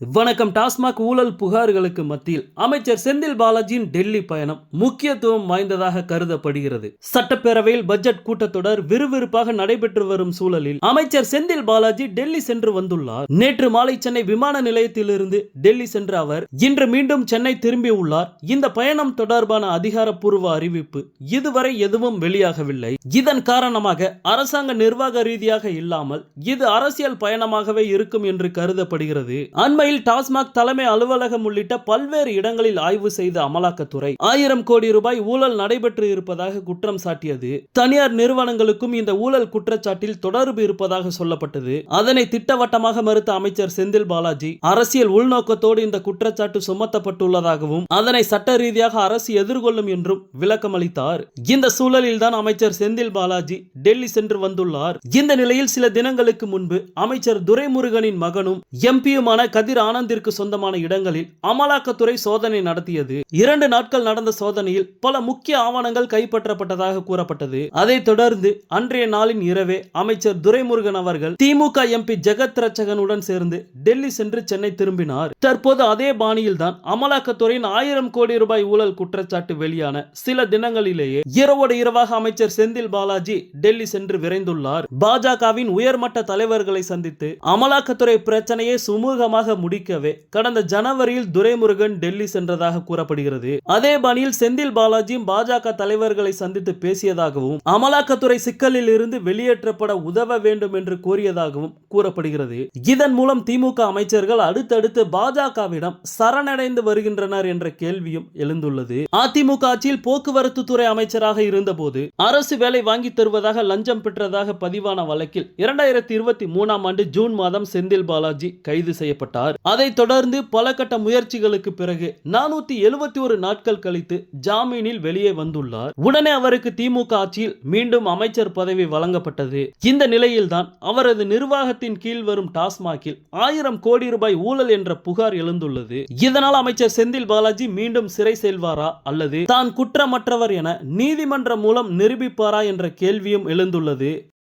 வணக்கம். டாஸ்மாக் ஊழல் புகார்களுக்கு மத்தியில் அமைச்சர் செந்தில் பாலாஜியின் டெல்லி பயணம் முக்கியத்துவம் வாய்ந்ததாக கருதப்படுகிறது. சட்டப்பேரவையில் பட்ஜெட் கூட்டத்தொடர் விறுவிறுப்பாக நடைபெற்று வரும் சூழலில் அமைச்சர் செந்தில் பாலாஜி டெல்லி சென்று வந்துள்ளார். நேற்று மாலை சென்னை விமான நிலையத்திலிருந்து டெல்லி சென்ற அவர் இன்று மீண்டும் சென்னை திரும்பியுள்ளார் இந்த பயணம் தொடர்பான அதிகாரப்பூர்வ அறிவிப்பு இதுவரை எதுவும் வெளியாகவில்லை. இதன் காரணமாக அரசாங்க நிர்வாக ரீதியாக இல்லாமல் இது அரசியல் பயணமாகவே இருக்கும் என்று கருதப்படுகிறது. அண்மை அண்மையில் டாஸ்மாக் தலைமை அலுவலகம் உள்ளிட்ட பல்வேறு இடங்களில் ஆய்வு செய்த அமலாக்கத்துறை. ஆயிரம் கோடி ரூபாய் ஊழல் நடைபெற்று இருப்பதாக குற்றம் சாட்டியது. தனியார் நிறுவனங்களுக்கும் இந்த ஊழல் குற்றச்சாட்டில் தொடர்பு இருப்பதாக சொல்லப்பட்டது. அதனை திட்டவட்டமாக மறுத்த அமைச்சர் செந்தில் பாலாஜி அரசியல் உள்நோக்கத்தோடு இந்த குற்றச்சாட்டு சுமத்தப்பட்டுள்ளதாகவும் அதனை சட்ட ரீதியாக அரசு எதிர்கொள்ளும் என்றும் விளக்கம் அளித்தார் இந்த சூழலில் தான் அமைச்சர் செந்தில் பாலாஜி டெல்லி சென்று வந்துள்ளார். இந்த நிலையில் சில தினங்களுக்கு முன்பு அமைச்சர் துரைமுருகனின் மகனும் எம்பியுமான கதிர் ஆனந்திற்கு சொந்தமான இடங்களில் அமலாக்கத்துறை சோதனை நடத்தியது. இரண்டு நாட்கள் நடந்த சோதனையில் பல முக்கிய ஆவணங்கள் கைப்பற்றப்பட்டதாக கூறப்பட்டது. அதைத் தொடர்ந்து அன்றைய நாளின் இரவே அமைச்சர் துரைமுருகன் அவர்கள் திமுக எம்பி ஜெகத் ரச்சகனுடன் சேர்ந்து டெல்லி சென்று சென்னை திரும்பினார். தற்போது அதே பாணியில் தான் அமலாக்கத்துறையின் ஆயிரம் கோடி ரூபாய் ஊழல் குற்றச்சாட்டு வெளியான சில தினங்களிலேயே இரவோடு இரவாக அமைச்சர் செந்தில் பாலாஜி டெல்லி சென்று விரைந்துள்ளார். பாஜகவின் உயர்மட்ட தலைவர்களை சந்தித்து அமலாக்கத்துறை பிரச்சனையை சுமூகமாக முடிக்கவே கடந்த ஜனவரியில் துரைமுருகன் டெல்லி சென்றதாக கூறப்படுகிறது. அதே பணியில் செந்தில் பாலாஜியும் பாஜக தலைவர்களை சந்தித்து பேசியதாகவும் அமலாக்கத்துறை சிக்கலில் இருந்து வெளியேற்றப்பட உதவ வேண்டும் என்று கோரியதாகவும் கூறப்படுகிறது. இதன் மூலம் திமுக அமைச்சர்கள் அடுத்தடுத்து பாஜகவிடம் சரணடைந்து வருகின்றனர் என்ற கேள்வியும் எழுந்துள்ளது. அதிமுக ஆட்சியில் போக்குவரத்து துறை அமைச்சராக இருந்தபோது அரசு வேலை வாங்கி தருவதாக லஞ்சம் பெற்றதாக பதிவான வழக்கில் இரண்டாயிரத்தி இருபத்தி மூணாம் ஆண்டு ஜூன் மாதம் செந்தில் பாலாஜி கைது செய்யப்பட்டார். அதைத் தொடர்ந்து பல கட்ட முயற்சிகளுக்கு பிறகு நானூத்தி எழுபத்தி ஒரு நாட்கள் கழித்து ஜாமீனில் வெளியே வந்துள்ளார். உடனே அவருக்கு திமுக ஆட்சியில் மீண்டும் அமைச்சர் பதவி வழங்கப்பட்டது. இந்த நிலையில்தான் அவரது நிர்வாகத்தின் கீழ் வரும் டாஸ்மாகில் ஆயிரம் கோடி ரூபாய் ஊழல் என்ற புகார் எழுந்துள்ளது. இதனால் அமைச்சர் செந்தில் பாலாஜி மீண்டும் சிறை செல்வாரா அல்லது தான் குற்றமற்றவர் என நீதிமன்றம் மூலம் நிரூபிப்பாரா என்ற கேள்வியும் எழுந்துள்ளது.